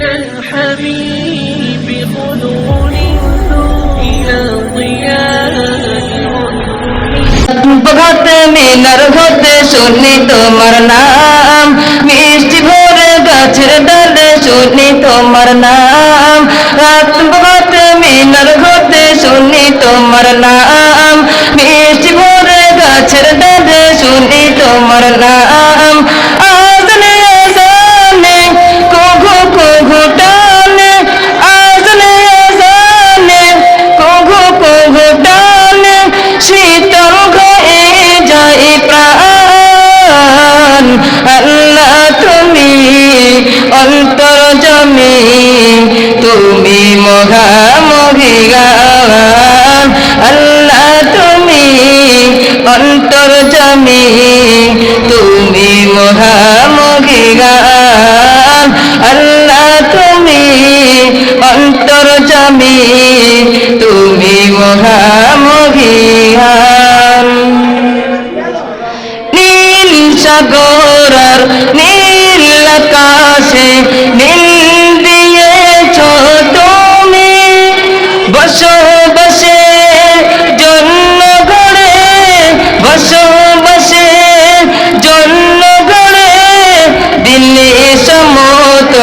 إلى الحبيب خذوني إلى ضياء ঘতে মিনার ঘতে শুনি তোমার নাম মিষ্টি ভরে গাছের ডালে শুনি তোমার নাম রাত ঘতে মিনার ঘতে শুনি তোমার নাম অন্তর জমি তুমি মহামহি গান। আল্লাহ, তুমি অন্তর জমি তুমি মহামহিয়ান নীল সাগর নীল আকাশে, নীল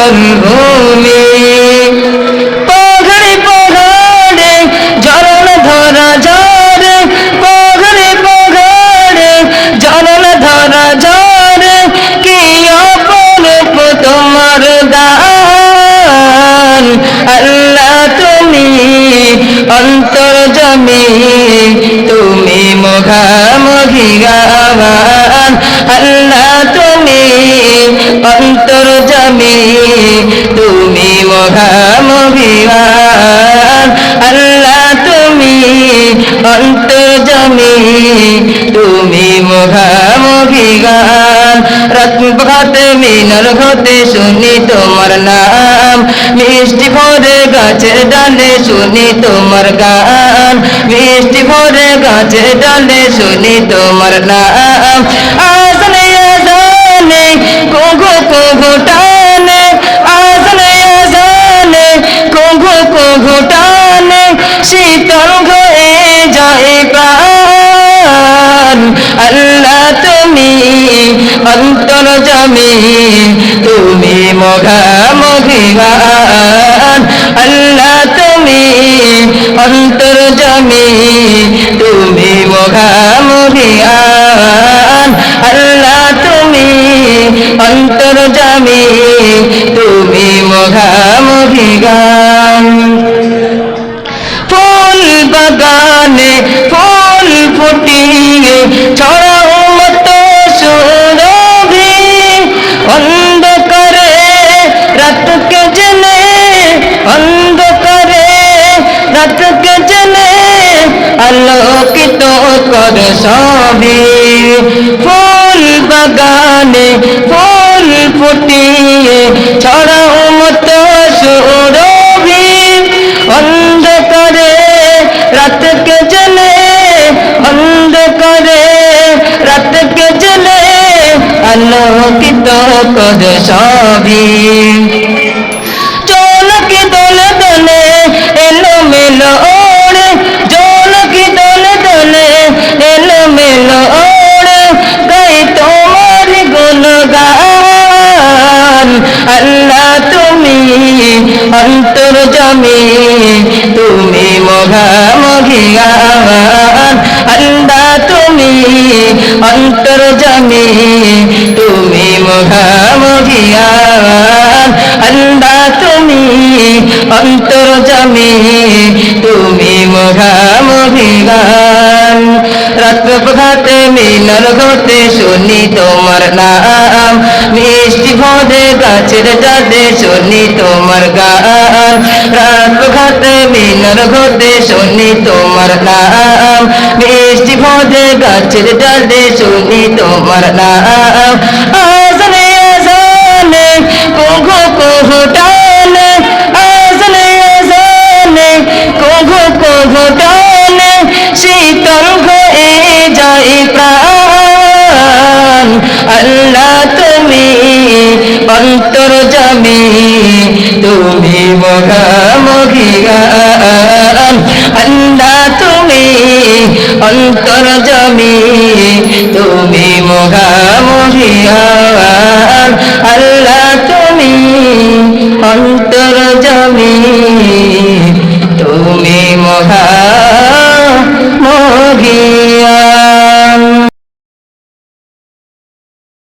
সমতল ভূমি পাহাড়ে পাহাড়ে জরল ধরা ঝরে পাহাড়ে পাহাড়ে জরল ধরা ঝরে কি অপরূপ তোমার দান আল্লাহ তুমি অন্তর জমি, তুমি মুখামুখি গান আল্লাহ তুমি অন্তর জমি তুমি মুখামুখি গান আল্লাহ তুমি অন্তর জমি তুমি মুখামুখি গান রত্ন মিনর ঘতে শুনি তোমার নাম। মিষ্টি ভরে ডালে শুনি তোমার গান। মিষ্টি ভরে গাছের ডালে শুনি তোমার নাম। আসলে আজানে কুঘু কুঘু কুঘু কুঘু টানে শীতল ঘয়ে যায় প্রাণ। আল্লাহ তুমি অন্তর জমি, তুমি মঘামঘি গান আল্লাহ তুমি অন্তর জমি, তুমি মঘামঘি গান আল্লাহ তুমি অন্তর জমি, তুমি মঘামঘি গান বাগানে ফুল ফুটিয়ে ছড়াও মত সুরভি অন্ধকারে রাতকে জেনে, অন্ধকারে রাতকে জেনে আলোকিত কর সবই। সবই। চলকি দোলে দোলে এলো মেলো ওড়ে। চলকি দোলে দোলে এলো মেলো ওড়ে। গাই তোমার গুণগান। আল্লাহ তুমি অন্তর জমি। তুমি মঘামঘি গান আল্লাহ তুমি অন্তর জমি। তুমি মঘামঘি গান আল্লাহ তুমি, অন্তর জমি, তুমি মঘামঘি গান রাত ঘাতে মিলন ঘটে, শুনি তোমার নাম। মিষ্টি ভোদে গাছের যাদে শুনি তোমার গান। রাত ঘাতে মিলন ঘটে, শুনি তোমার নাম। মিষ্টি ভোদে গাছের যাদে শুনি তোমার নাম। কুঘু টানে আজনে আজানে কুঘু কুঘু টানে শীতল ঘয়ে যায় প্রাণ। আল্লাহ তুমি অন্তর জমি, তুমি মহামহিয়ান আল্লাহ তুমি অন্তর জমি, তুমি মহামহিয়ান আল্লাহ তুমি অন্তর জমি তুমি মহা